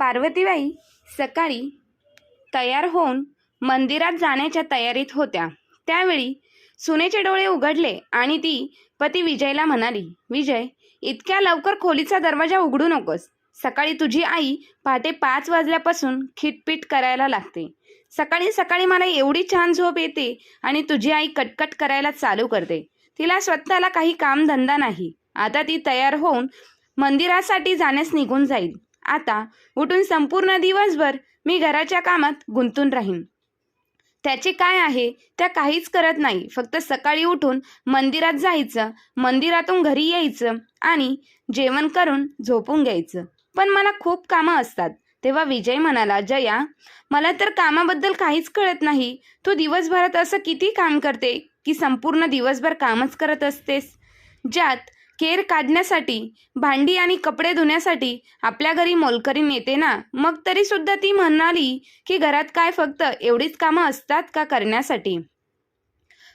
पार्वतीबाई सकाळी तयार होऊन मंदिरात जाण्याच्या तयारीत होत्या. त्यावेळी सुनेचे डोळे उघडले आणि ती पती विजयला म्हणाली विजय इतक्या लवकर खोलीचा दरवाजा उघडू नकोस. सकाळी तुझी आई पहाटे पाच वाजल्यापासून खिटपीट करायला लागते. सकाळी सकाळी मला एवढी छान झोप येते आणि तुझी आई कटकट करायला चालू करते. तिला स्वतःला काही कामधंदा नाही. आता ती तयार होऊन मंदिरासाठी जाण्यास निघून जाईल. आता उठून संपूर्ण दिवसभर मी घराच्या कामात गुंतून राहीन. त्याचे काय आहे त्या काहीच करत नाही. फक्त सकाळी उठून मंदिरात जायचं मंदिरातून घरी यायचं आणि जेवण करून झोपून घ्यायचं. पण मला खूप कामं असतात. तेव्हा विजय म्हणाला जया मला तर कामाबद्दल काहीच कळत नाही. तू दिवसभरात असं किती काम करते की संपूर्ण दिवसभर कामच करत असतेस? ज्यात केर काढण्यासाठी भांडी आणि कपडे धुण्यासाठी आपल्या घरी मोलकरीण येते ना? मग तरी सुद्धा ती म्हणाली की घरात काय फक्त एवढीच कामं असतात का करण्यासाठी?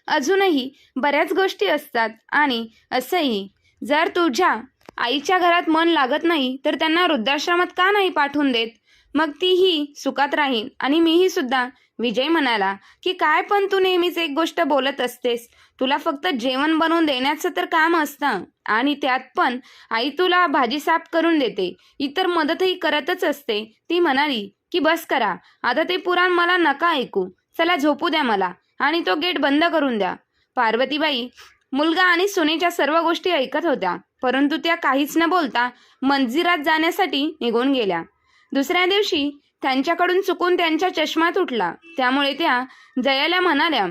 अजूनही बऱ्याच गोष्टी असतात आणि असंही जर तुझ्या आईच्या घरात मन लागत नाही तर त्यांना वृद्धाश्रमात का नाही पाठवून देत? मग तीही सुखात राहीन आणि मीही सुद्धा विजय म्हणाला की काय पण तू नेहमीच एक गोष्ट बोलत असतेस. तुला फक्त जेवण बनवून देण्याचं तर काम असतं. आणि त्यात पण आई तुला भाजी साफ करून देते. इतर मदतही करतच असते. ती म्हणाली की बस करा. आता ते पुराण मला नका ऐकू. चला झोपू द्या मला. आणि तो गेट बंद करून द्या. पार्वतीबाई मुलगा आणि सुनेच्या सर्व गोष्टी ऐकत होत्या. परंतु त्या काहीच न बोलता मंजिरात जाण्यासाठी निघून गेल्या. दुसऱ्या दिवशी त्यांच्याकडून चुकून त्यांच्या चष्मा तुटला. त्यामुळे त्या जयाला म्हणाल्या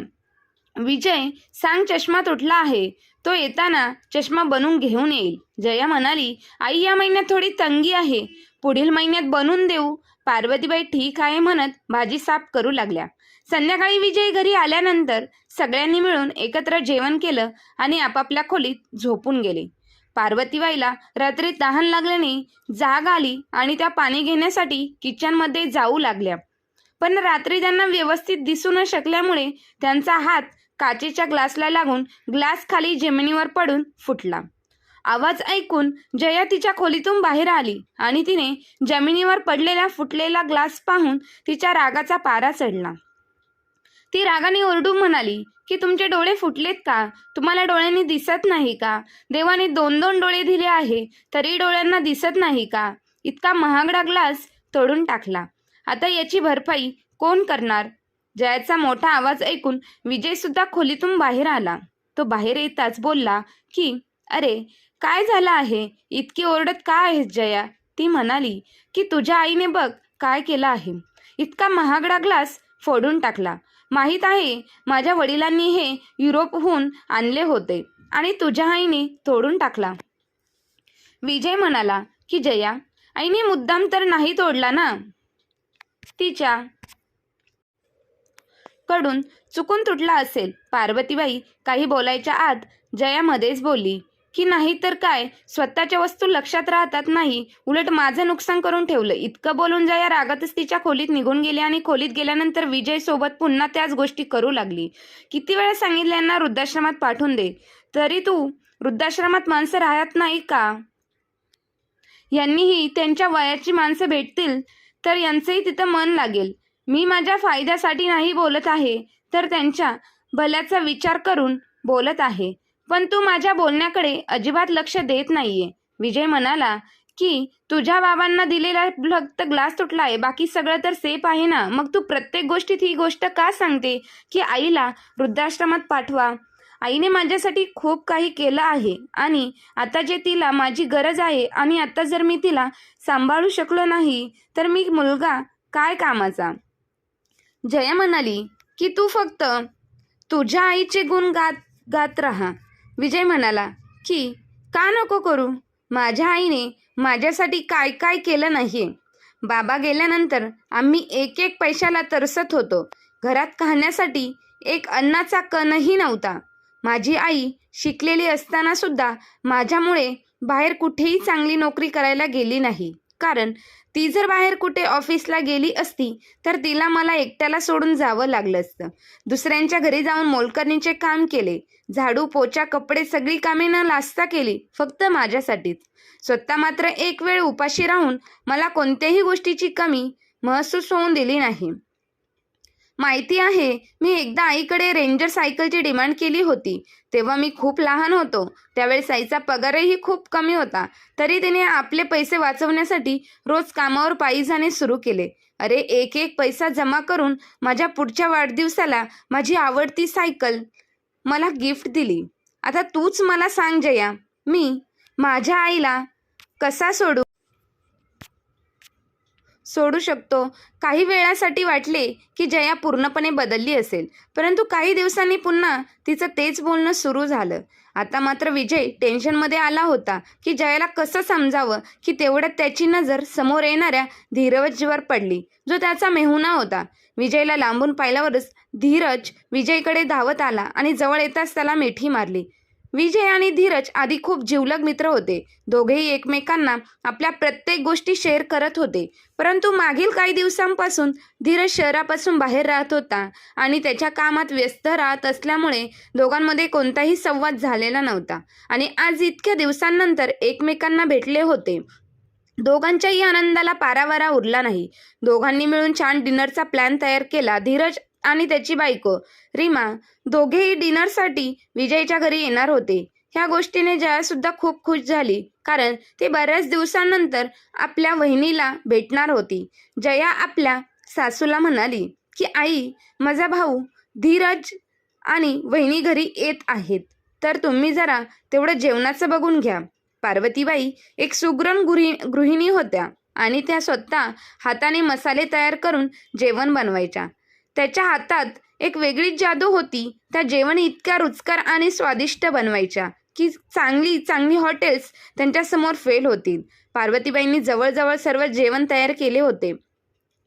विजय सांग चष्मा तुटला आहे. तो येताना चष्मा बनवून घेऊन येईल. जया म्हणाली आई या महिन्यात थोडी तंगी आहे. पुढील महिन्यात बनवून देऊ. पार्वतीबाई ठीक आहे म्हणत भाजी साफ करू लागल्या. संध्याकाळी विजय घरी आल्यानंतर सगळ्यांनी मिळून एकत्र जेवण केलं आणि आपापल्या खोलीत झोपून गेले. पार्वतीबाईला रात्री तहान लागल्याने जाग आली आणि त्या पाणी घेण्यासाठी किचनमध्ये जाऊ लागल्या. पण रात्री त्यांना व्यवस्थित दिसू न शकल्यामुळे त्यांचा हात काचेच्या ग्लासला लागून ग्लास खाली जमिनीवर पडून फुटला. आवाज ऐकून जया तिच्या खोलीतून बाहेर आली आणि तिने जमिनीवर पडलेला फुटलेला ग्लास पाहून तिच्या रागाचा पारा चढला. ती रागाने ओरडून म्हणाली की तुमचे डोळे फुटलेत का? तुम्हाला डोळ्यांनी दिसत नाही का? देवाने दोन दोन डोळे दिले आहे तरी डोळ्यांना दिसत नाही का? इतका महागडा ग्लास तोडून टाकला. आता याची भरपाई कोण करणार? जयाचा मोठा आवाज ऐकून विजय सुद्धा खोलीतून बाहेर आला. तो बाहेर येताच बोलला की अरे काय झालं आहे? इतकी ओरडत का आहेस जया? ती म्हणाली की तुझ्या आईने बघ काय केलं आहे. इतका महागडा ग्लास फोडून टाकला. माहीत आहे माझ्या वडिलांनी हे युरोपहून आणले होते आणि तुझ्या आईने तोडून टाकला. विजय म्हणाला की जया आईने मुद्दाम तर नाही तोडला ना? तिच्या कडून चुकून तुटला असेल. पार्वतीबाई काही बोलायच्या आत जयामध्येच बोलली की नाही तर काय? स्वतःच्या वस्तू लक्षात राहतात नाही. उलट माझं नुकसान करून ठेवलं. इतकं बोलून जया रागातच तिच्या खोलीत निघून गेली आणि खोलीत गेल्यानंतर विजय सोबत पुन्हा त्याच गोष्टी करू लागली. किती वेळा सांगितल्यांना वृद्धाश्रमात पाठवून दे. तरी तू वृद्धाश्रमात माणसं राहत नाही का? यांनीही त्यांच्या वयाची माणसं भेटतील तर यांचंही तिथं मन लागेल. मी माझ्या फायद्यासाठी नाही बोलत आहे तर त्यांच्या भल्याचा विचार करून बोलत आहे. पण तू माझ्या बोलण्याकडे अजिबात लक्ष देत नाहीये. विजय म्हणाला की तुझ्या बाबांना दिलेला फक्त ग्लास तुटला आहे बाकी सगळं तर सेफ आहे ना? मग तू प्रत्येक गोष्टीत ही गोष्ट का सांगते? की आईला वृद्धाश्रमात पाठवा. आईने माझ्यासाठी खूप काही केलं आहे आणि आता जे तिला माझी गरज आहे आणि आता जर मी तिला सांभाळू शकलो नाही तर मी मुलगा काय कामाचा? जया म्हणाली की तू फक्त तुझ्या आईचे गुण गात गात राहा. विजय म्हणाला की का नको करू? माझ्या आईने माझ्यासाठी काय काय केलं नाही बाबा गेल्यानंतर आम्ही एक एक पैशाला तरसत होतो. घरात खाण्यासाठी एक अन्नाचा कणही नव्हता. माझी आई शिकलेली असताना सुद्धा माझ्यामुळे बाहेर कुठेही चांगली नोकरी करायला गेली नाही. कारण ती जर बाहेर कुठे ऑफिसला गेली असती तर तिला मला एकट्याला सोडून जावं लागलं असतं. दुसऱ्यांच्या घरी जाऊन मोलकरणीचे काम केले. झाडू पोचा कपडे सगळी कामे न लाजता केली फक्त माझ्यासाठीच. स्वतः मात्र एक वेळ उपाशी राहून मला कोणत्याही गोष्टीची कमी महसूस होऊन दिली नाही. माहिती आहे मी एकदा आईकडे रेंजर सायकलची डिमांड केली होती. तेव्हा मी खूप लहान होतो. त्यावेळेस आईचा पगारही खूप कमी होता. तरी तिने आपले पैसे वाचवण्यासाठी रोज कामावर पायी जाणे सुरू केले. अरे एक एक पैसा जमा करून माझ्या पुढच्या वाढदिवसाला माझी आवडती सायकल मला गिफ्ट दिली. आता तूच मला सांग जया. मी माझ्या आईला कसा सोडू? सोडू शकतो. काही वेळासाठी वाटले की जया पूर्णपणे बदलली असेल. परंतु काही दिवसांनी पुन्हा तिचं तेच बोलणं सुरू झालं. आता मात्र विजय टेन्शनमध्ये आला होता की जयाला कसं समजावं की तेवढ्यात त्याची नजर समोर येणाऱ्या धीरजवर पडली जो त्याचा मेहुणा होता. विजयला लांबून पाहिल्यावरच धीरज विजयकडे धावत आला आणि जवळ येताच त्याला मिठी मारली. विजय आणि धीरज आधी खूप जिवलग मित्र होते. दोघेही एकमेकांना आपल्या प्रत्येक गोष्टी शेअर करत होते. परंतु मागील काही दिवसांपासून धीरज शहरापासून बाहेर राहत होता आणि त्याच्या कामात व्यस्त राहत असल्यामुळे दोघांमध्ये कोणताही संवाद झालेला नव्हता. आणि आज इतक्या दिवसांनंतर एकमेकांना भेटले होते. दोघांच्याही आनंदाला पारावारा उरला नाही. दोघांनी मिळून छान डिनरचा प्लॅन तयार केला. धीरज आणि त्याची बायको. रीमा दोघेही डिनरसाठी विजयच्या घरी येणार होते. ह्या गोष्टीने जया सुद्धा खूप खुश झाली कारण ती बऱ्याच दिवसांनंतर आपल्या वहिनीला भेटणार होती. जया आपल्या सासूला म्हणाली की आई माझा भाऊ धीरज आणि वहिनी घरी येत आहेत. तर तुम्ही जरा तेवढं जेवणाचं बघून घ्या. पार्वतीबाई एक सुग्रण गृहि गृहिणी होत्या आणि त्या स्वतः हाताने मसाले तयार करून जेवण बनवायच्या. त्याच्या हातात एक वेगळीच जादू होती. त्या जेवण इतक्या रुचकर आणि स्वादिष्ट बनवायच्या की चांगली चांगली हॉटेल्स त्यांच्यासमोर फेल होतील. पार्वतीबाईंनी जवळजवळ सर्व जेवण तयार केले होते.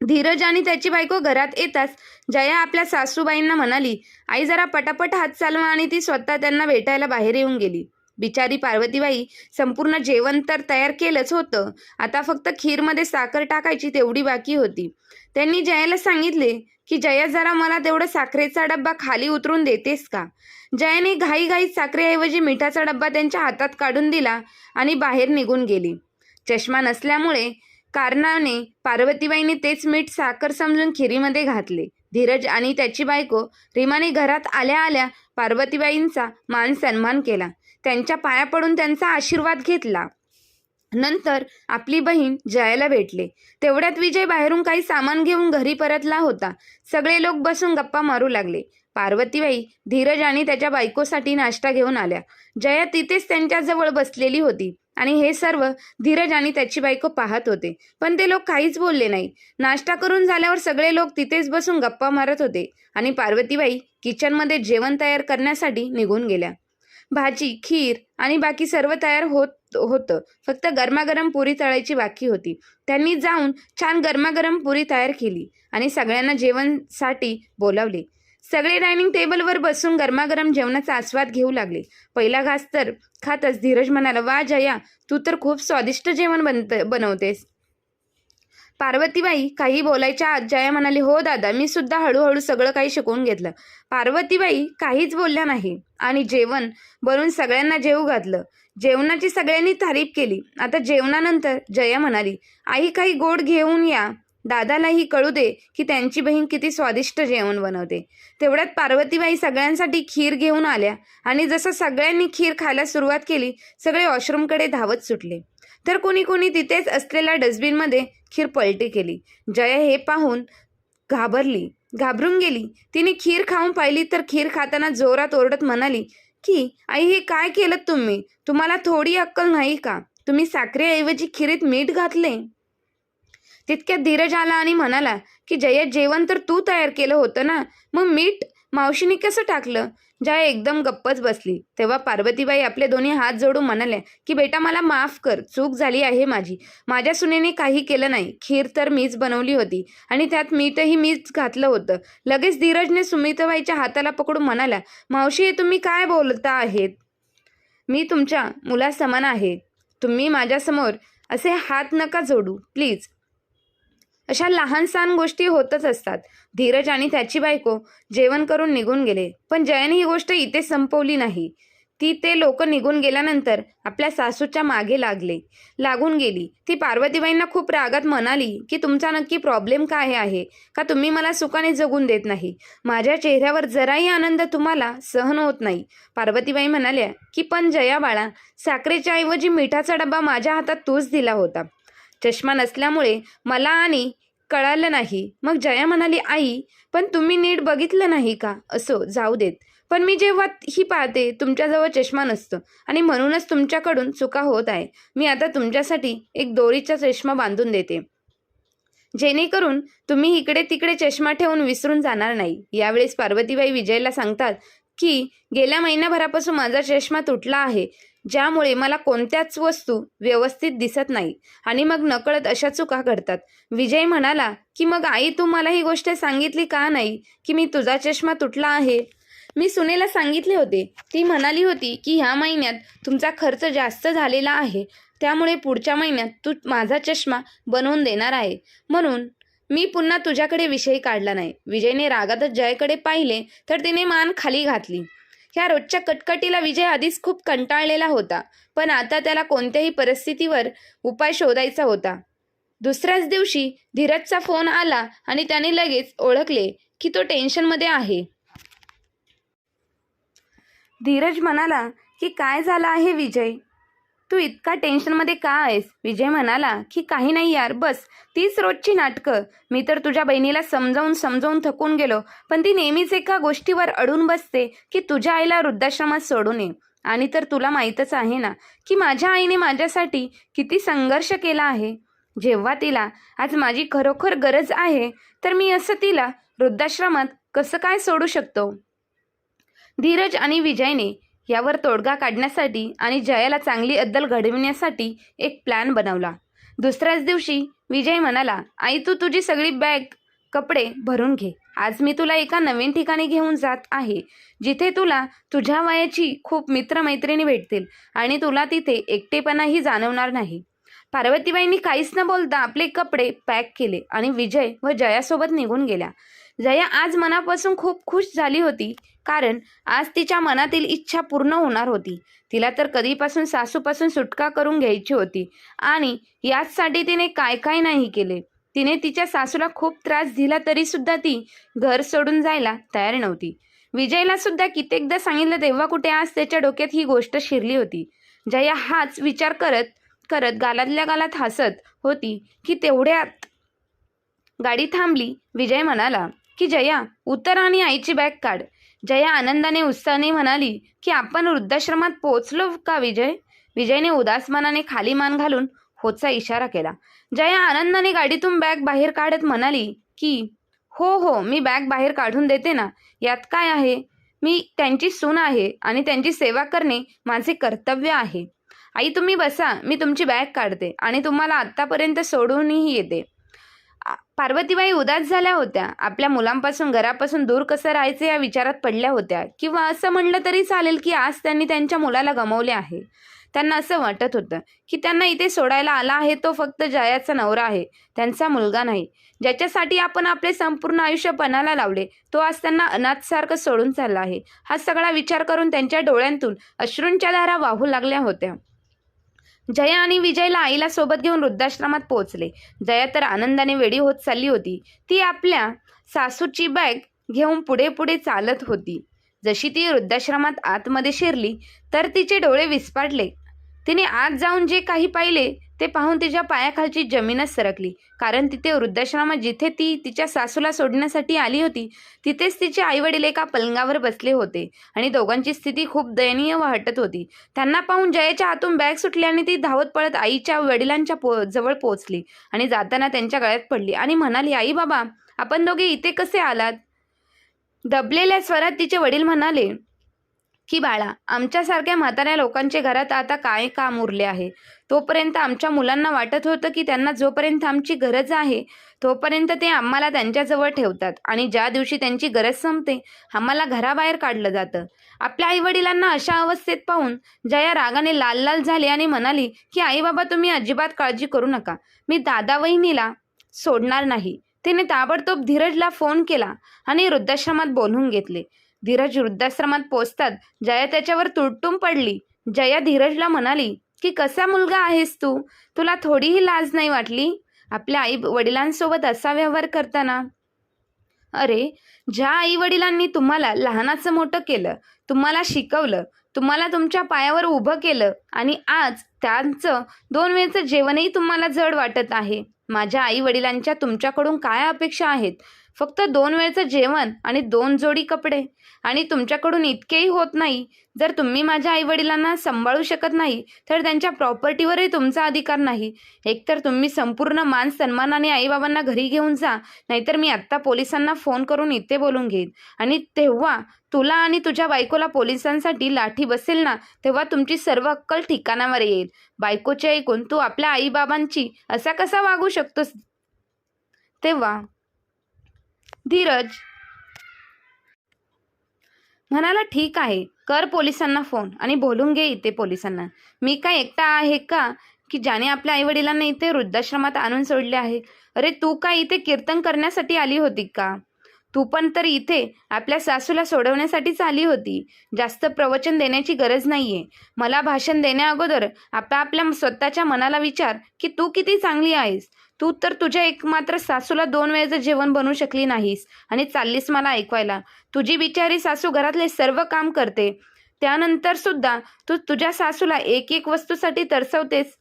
धीरज आणि त्याची बायको घरात येताच जया आपल्या सासूबाईंना म्हणाली आई जरा पटापट हात चालवा आणि ती स्वतः त्यांना भेटायला बाहेर येऊन गेली. बिचारी पार्वतीबाई संपूर्ण जेवण तर तयार केलंच होतं. आता फक्त खीरमध्ये साखर टाकायची तेवढी बाकी होती. त्यांनी जयाला सांगितले की जया जरा मला तेवढं साखरेचा डब्बा खाली उतरून देतेस का? जयाने घाईघाईत साखरेऐवजी मिठाचा डब्बा त्यांच्या हातात काढून दिला आणि बाहेर निघून गेली. चष्मा नसल्यामुळे कारणाने पार्वतीबाईंनी तेच मीठ साखर समजून खिरीमध्ये घातले. धीरज आणि त्याची बायको रीमाने घरात आल्या आल्या पार्वतीबाईंचा मान सन्मान केला. त्यांच्या पाया पडून त्यांचा आशीर्वाद घेतला. नंतर आपली बहीण जयाला भेटले. तेवढ्यात विजय बाहेरून काही सामान घेऊन घरी परतला होता. सगळे लोक बसून गप्पा मारू लागले. पार्वतीबाई धीरज आणि त्याच्या बायकोसाठी नाश्ता घेऊन आल्या. जया तिथेच त्यांच्याजवळ बसलेली होती आणि हे सर्व धीरज आणि त्याची बायको पाहत होते. पण ते लोक काहीच बोलले नाही. नाश्ता करून झाल्यावर सगळे लोक तिथेच बसून गप्पा मारत होते आणि पार्वतीबाई किचनमध्ये जेवण तयार करण्यासाठी निघून गेल्या. भाजी खीर आणि बाकी सर्व तयार होत होतं. फक्त गरमागरम पुरी तळायची बाकी होती. त्यांनी जाऊन छान गरमागरम पुरी तयार केली आणि सगळ्यांना जेवणसाठी बोलावले. सगळे डायनिंग टेबलवर बसून गरमागरम जेवणाचा आस्वाद घेऊ लागले. पहिला घास तर खातच. धीरज म्हणाला वा जया तू तर खूप स्वादिष्ट जेवण बनत बनवतेस. पार्वतीबाई काही बोलायच्या आत जया म्हणाली हो दादा मी सुद्धा हळूहळू सगळं काही शिकवून घेतलं. पार्वतीबाई काहीच बोलल्या नाही आणि जेवण बनवून सगळ्यांना जेवू घातलं. जेवणाची सगळ्यांनी तारीफ केली. आता जेवणानंतर जया म्हणाली आई काही गोड घेऊन या. दादालाही कळू दे की त्यांची बहीण किती स्वादिष्ट जेवण बनवते. तेवढ्यात पार्वतीबाई सगळ्यांसाठी खीर घेऊन आल्या आणि जसं सगळ्यांनी खीर खायला सुरुवात केली सगळे वॉशरूमकडे धावत सुटले. तर कोणी कोणी तिथेच असलेल्या डस्टबिनमध्ये खीर पलटी केली. जया हे पाहून घाबरली. घाबरून गेली. तिने खीर खाऊन पाहिली तर खीर खाताना जोरात ओरडत म्हणाली की आई हे काय केलं तुम्ही? तुम्हाला थोडी अक्कल नाही का? तुम्ही साखरेऐवजी खिरीत मीठ घातले? तितक्यात धीरज आला आणि म्हणाला की जया जेवण तर तू तयार केलं होतं ना? मग मीठ मावशीने कसं टाकलं? जया एकदम गप्पच बसली. तेव्हा पार्वतीबाई आपले दोन्ही हात जोडून म्हणाल्या की बेटा मला माफ कर चूक झाली आहे माझी. माझ्या सुनेने काही केलं नाही. खीर तर मीच बनवली होती. आणि त्यात मीठही मीच घातलं होतं. लगेच धीरजने सुमितबाईच्या हाताला पकडून म्हणाला मावशी हे तुम्ही काय बोलता आहेत? मी तुमच्या मुलासमान आहे. तुम्ही माझ्यासमोर असे हात नका जोडू. प्लीज अशा लहान सहान गोष्टी होतच असतात. धीरज आणि त्याची बायको जेवण करून निघून गेले. पण जयाने ही गोष्ट इथे संपवली नाही. ती ते लोक निघून गेल्यानंतर आपल्या सासूच्या मागे लागले. लागून गेली. ती पार्वतीबाईंना खूप रागात म्हणाली की तुमचा नक्की प्रॉब्लेम काय आहे? का तुम्ही मला सुखाने जगून देत नाही? माझ्या चेहऱ्यावर जराही आनंद तुम्हाला सहन होत नाही. पार्वतीबाई म्हणाल्या की पण जया बाळा साखरेच्या ऐवजी मिठाचा डबा माझ्या हातात तूच दिला होता. चष्मा नसल्यामुळे मला आणि कळालं नाही. मग जया म्हणाली आई पण तुम्ही नीट बघितलं नाही का? असो जाऊ देत. पण मी जेव्हा ही पाहते तुमच्याजवळ चष्मा नसतो. आणि म्हणूनच तुमच्याकडून चुका होत आहे. मी आता तुमच्यासाठी एक दोरीचा चष्मा बांधून देते. जेणेकरून तुम्ही इकडे तिकडे चष्मा ठेवून विसरून जाणार नाही. यावेळेस पार्वतीबाई विजयला सांगतात की गेल्या महिन्याभरापासून माझा चष्मा तुटला आहे. ज्यामुळे मला कोणत्याच वस्तू व्यवस्थित दिसत नाही. आणि मग नकळत अशा चुका घडतात. विजय म्हणाला की मग आई तू मला ही गोष्ट सांगितली का नाही? की मी तुझा चष्मा तुटला आहे? मी सुनेला सांगितले होते. ती म्हणाली होती की ह्या महिन्यात तुमचा खर्च जास्त झालेला आहे. त्यामुळे पुढच्या महिन्यात तू माझा चष्मा बनवून देणार आहे. म्हणून मी पुन्हा तुझ्याकडे विषय काढला नाही. विजयने रागातच जयकडे पाहिले तर तिने मान खाली घातली. ह्या रोजच्या कटकटीला विजय आधीच खूप कंटाळलेला होता पण आता त्याला कोणत्याही परिस्थितीवर उपाय शोधायचा होता. दुसऱ्याच दिवशी धीरजचा फोन आला आणि त्याने लगेच ओळखले की तो टेन्शनमध्ये आहे. धीरज म्हणाला की काय झालं आहे विजय? तू इतका टेन्शनमध्ये का आहेस? विजय म्हणाला की काही नाही यार बस. तीच रोजची नाटकं. मी तर तुझ्या बहिणीला समजावून समजावून थकून गेलो पण ती नेहमीच एका गोष्टीवर अडून बसते की तुझ्या आईला वृद्धाश्रमात सोडू नये. आणि तर तुला माहीतच आहे ना की माझ्या आईने माझ्यासाठी किती संघर्ष केला आहे. जेव्हा तिला आज माझी खरोखर गरज आहे तर मी असं तिला वृद्धाश्रमात कसं काय सोडू शकतो? धीरज आणि विजयने यावर तोडगा काढण्यासाठी आणि जयाला चांगली अद्दल घडविण्यासाठी एक प्लॅन बनवला. दुसऱ्याच दिवशी विजय म्हणाला आई तू तुझी सगळी बॅग कपडे भरून घे. आज मी तुला एका नवीन ठिकाणी घेऊन जात आहे जिथे तुला तुझ्या वयाची खूप मित्रमैत्रिणी भेटतील आणि तुला तिथे एकटेपणाही जाणवणार नाही. पार्वतीबाईंनी काहीच न बोलता आपले कपडे पॅक केले आणि विजय व जयासोबत निघून गेल्या. जया आज मनापासून खूप खुश झाली होती कारण आज तिच्या मनातील इच्छा पूर्ण होणार होती. तिला तर कधीपासून सासूपासून सुटका करून घ्यायची होती आणि याचसाठी तिने काय काय नाही केले. तिने तिच्या सासूला खूप त्रास दिला तरी सुद्धा ती घर सोडून जायला तयार नव्हती. विजयला सुद्धा कित्येकदा सांगितलं तेव्हा कुठे आज त्याच्या डोक्यात ही गोष्ट शिरली होती. जया हाच विचार करत करत गालातल्या गालात हसत होती की तेवढ्यात गाडी थांबली. विजय म्हणाला की जया उतर आणि आईची बॅग काढ. जया आनंदाने उत्साहाने म्हणाली की आपण वृद्धाश्रमात पोहोचलो का विजय? विजयने उदास मनाने खाली मान घालून होचा इशारा केला. जया आनंदाने गाडीतून बॅग बाहेर काढत म्हणाली की हो हो मी बॅग बाहेर काढून देते ना. यात काय आहे? मी त्यांची सून आहे आणि त्यांची सेवा करणे माझे कर्तव्य आहे. आई तुम्ही बसा. मी तुमची बॅग काढते आणि तुम्हाला आत्तापर्यंत सोडूनही येते. पार्वतीबाई उदास झाल्या होत्या. आपल्या मुलांपासून घरापासून दूर कसं राहायचं या विचारात पडल्या होत्या. किंवा असं म्हणलं तरी चालेल की आज त्यांनी त्यांच्या मुलाला गमावले आहे. त्यांना असं वाटत होतं की त्यांना इथे सोडायला आला आहे तो फक्त जयाचा नवरा आहे. त्यांचा मुलगा नाही. ज्याच्यासाठी आपण आपले संपूर्ण आयुष्य पणाला लावले तो आज त्यांना अनाथसारखं सोडून चालला आहे. हा सगळा विचार करून त्यांच्या डोळ्यांतून अश्रूंच्या धारा वाहू लागल्या होत्या. जया आणि विजयला आईला सोबत घेऊन वृद्धाश्रमात पोहोचले. जया तर आनंदाने वेडी होत चालली होती. ती आपल्या सासूची बॅग घेऊन पुढे पुढे चालत होती. जशी ती वृद्धाश्रमात आतमध्ये शिरली तर तिचे डोळे विस्पाडले तिने आत जाऊन जे काही पाहिले ते पाहून तिच्या पायाखालची जमीनच सरकली. कारण तिथे वृद्धाश्रमात जिथे ती तिच्या सासूला सोडण्यासाठी आली होती तिथेच तिचे आईवडील एका पलंगावर बसले होते आणि दोघांची स्थिती खूप दयनीय वाटत होती. त्यांना पाहून जयाच्या हातून बॅग सुटली आणि ती धावत पळत आईच्या वडिलांच्या पो जवळ पोहोचली आणि जाताना त्यांच्या गळ्यात पडली आणि म्हणाली आई बाबा आपण दोघे इथे कसे आलात? दबलेल्या स्वरात तिचे वडील म्हणाले की बाळा आमच्यासारख्या म्हाताऱ्या लोकांचे घरात आता काय काम उरले आहे? तोपर्यंत आमच्या मुलांना वाटत होतं की त्यांना जोपर्यंत आमची गरज आहे तोपर्यंत ते आम्हाला त्यांच्याजवळ ठेवतात आणि ज्या दिवशी त्यांची गरज संपते आम्हाला घराबाहेर काढलं जातं. आपल्या आईवडिलांना अशा अवस्थेत पाहून जया रागाने लाल लाल झाली आणि म्हणाली की आई बाबा तुम्ही अजिबात काळजी करू नका. मी दादा वहिनीला सोडणार नाही. तिने ताबडतोब धीरजला फोन केला आणि वृद्धाश्रमात बोलवून घेतले. धीरज वृद्धाश्रमात पोचतात. जया त्याच्यावर तुटून पडली. जया धीरजला म्हणाली की कसा मुलगा आहेस तू? तुला थोडीही लाज नाही वाटली? आपल्या आई वडिलांसोबत असा व्यवहार करताना? अरे ज्या आई वडिलांनी तुम्हाला लहानाचं मोठं केलं तुम्हाला शिकवलं तुम्हाला तुमच्या पायावर उभं केलं आणि आज त्यांचं दोन वेळचं जेवणही तुम्हाला जड वाटत आहे माझ्या आई वडिलांच्या तुमच्याकडून काय अपेक्षा आहेत? फक्त दोन वेळचं जेवण आणि दोन जोडी कपडे. आणि तुमच्याकडून इतकेही होत नाही. जर तुम्ही माझ्या आईवडिलांना सांभाळू शकत नाही तर त्यांच्या प्रॉपर्टीवरही तुमचा अधिकार नाही. एकतर तुम्ही संपूर्ण मान सन्मानाने आईबाबांना घरी घेऊन जा नाहीतर मी आत्ता पोलिसांना फोन करून इथे बोलून घेईन. आणि तेव्हा तुला आणि तुझ्या बायकोला पोलिसांसाठी लाठी बसेल ना तेव्हा तुमची सर्व अक्कल ठिकाणावर येईल. बायकोचे ऐकून तू आपल्या आईबाबांची असा कसा वागू शकतोस? तेव्हा धीरज. म्हणाला ठीक आहे. कर पोलिसांना फोन आणि बोलून घे इथे पोलिसांना. मी काय एकटा आहे का? की ज्याने आपल्या आईवडिलांना इथे वृद्धाश्रमात आणून सोडले आहे? अरे तू काय इथे कीर्तन करण्यासाठी आली होती का? तू पण तर इथे आपल्या सासूला सोडवण्यासाठीच आली होती. जास्त प्रवचन देण्याची गरज नाहीये. मला भाषण देण्याअगोदर आपल्या आपल्या स्वतःच्या मनाला विचार की तू किती चांगली आहेस. तू तर तुझ्या एकमात्र सासूला दोन वेळेचं जेवण बनवू शकली नाहीस आणि चाललीस मला ऐकवायला. तुझी बिचारी सासू घरातले सर्व काम करते. त्यानंतर सुद्धा तू तुझ्या सासूला एक एक वस्तूसाठी तरसवतेस.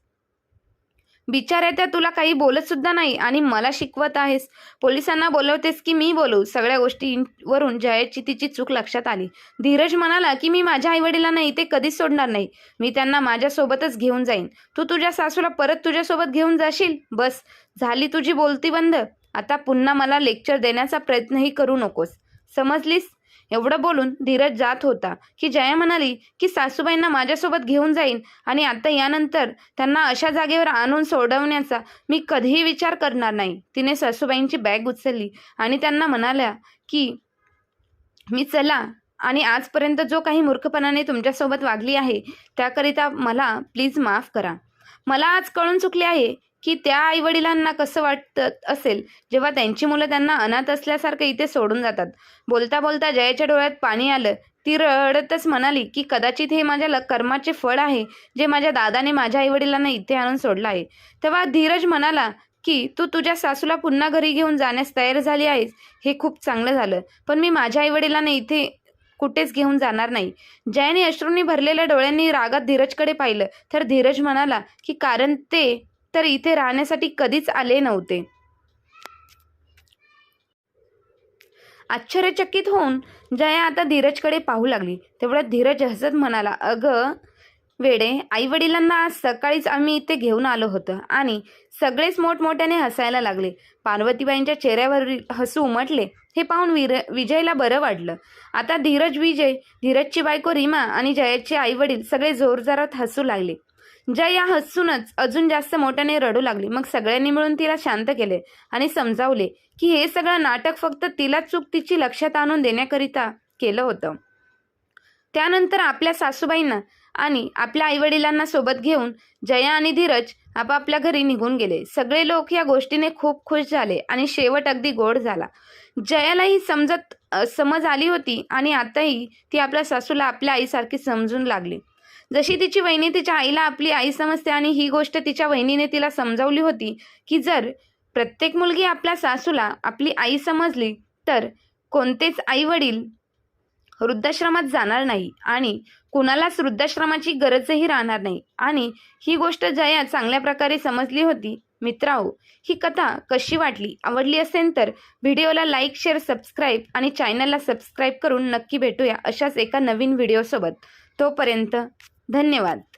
बिचाऱ्या त्या तुला काही बोलत सुद्धा नाही आणि मला शिकवत आहेस. पोलिसांना बोलवतेस की मी बोलू? सगळ्या गोष्टींवरून जयाची तिची चूक लक्षात आली. धीरज म्हणाला की मी माझ्या आईवडिलांना इथे कधीच सोडणार नाही. मी त्यांना माझ्यासोबतच घेऊन जाईन. तू तुझ्या सासूला परत तुझ्यासोबत घेऊन जाशील? बस. झाली तुझी बोलती बंद. आता पुन्हा मला लेक्चर देण्याचा प्रयत्नही करू नकोस. समजलीस? एवढं बोलून धीरज जात होता की जया म्हणाली की सासूबाईंना माझ्यासोबत घेऊन जाईन आणि आता यानंतर त्यांना अशा जागेवर आणून सोडवण्याचा मी कधीही विचार करणार नाही. तिने सासूबाईंची बॅग उचलली आणि त्यांना म्हणाल्या की मी चला आणि आजपर्यंत जो काही मूर्खपणाने तुमच्यासोबत वागली आहे त्याकरिता मला प्लीज माफ करा. मला आज कळून चुकले आहे की त्या आईवडिलांना कसं वाटत असेल? जेव्हा त्यांची मुलं त्यांना अनाथ असल्यासारखं इथे सोडून जातात. बोलता बोलता जयाच्या डोळ्यात पाणी आलं. ती रडतच म्हणाली की कदाचित हे माझ्या ल- कर्माचे फळ आहे जे माझ्या दादाने माझ्या आईवडिलांना इथे आणून सोडलं आहे. तेव्हा धीरज म्हणाला की तू तुझ्या सासूला पुन्हा घरी घेऊन जाण्यास तयार झाली आहेस. हे खूप चांगलं झालं. पण मी माझ्या आईवडिलांना इथे कुठेच घेऊन जाणार नाही. जयाने अश्रूंनी भरलेल्या डोळ्यांनी रागात धीरजकडे पाहिलं. तर धीरज म्हणाला की कारण ते तर इथे राहण्यासाठी कधीच आले नव्हते. आश्चर्यचकित होऊन जया आता धीरजकडे पाहू लागली. तेवढ्यात धीरज हसत म्हणाला अगं वेडे आईवडिलांना आज सकाळीच आम्ही इथे घेऊन आलो होतं आणि सगळेच मोठमोठ्याने हसायला लागले. पार्वतीबाईंच्या चेहऱ्यावर हसू उमटले. हे पाहून विर विजयला बरं वाटलं. आता धीरज विजय धीरजची बायको रीमा आणि जयाचे आईवडील सगळे जोरजोरात हसू लागले. जया हसूनच अजून जास्त मोठ्याने रडू लागली. मग सगळ्यांनी मिळून तिला शांत केले आणि समजावले की हे सगळं नाटक फक्त तिला चूक तिची लक्षात आणून देण्याकरिता केलं होतं. त्यानंतर आपल्या सासूबाईंना आणि आपल्या आईवडिलांना सोबत घेऊन जया आणि धीरज आपापल्या घरी निघून गेले. सगळे लोक या गोष्टीने खूप खुश झाले आणि शेवट अगदी गोड झाला. जयालाही समजत समज आली होती आणि आताही ती आपल्या सासूला आपल्या आईसारखी समजून लागली. जशी तिची वहिनी तिच्या आईला आपली आई समजते आणि ही गोष्ट तिच्या वहिनीने तिला समजावली होती की जर प्रत्येक मुलगी आपल्या सासूला आपली आई समजली तर कोणतेच आई वडील वृद्धाश्रमात जाणार नाही आणि कुणालाच वृद्धाश्रमाची गरजही राहणार नाही. आणि ही गोष्ट जया चांगल्या प्रकारे समजली होती. मित्राओ ही कथा कशी वाटली? आवडली असेल तर व्हिडिओला लाईक शेअर सबस्क्राईब आणि चॅनलला सबस्क्राईब करून नक्की भेटूया अशाच एका नवीन व्हिडिओसोबत. तोपर्यंत धन्यवाद.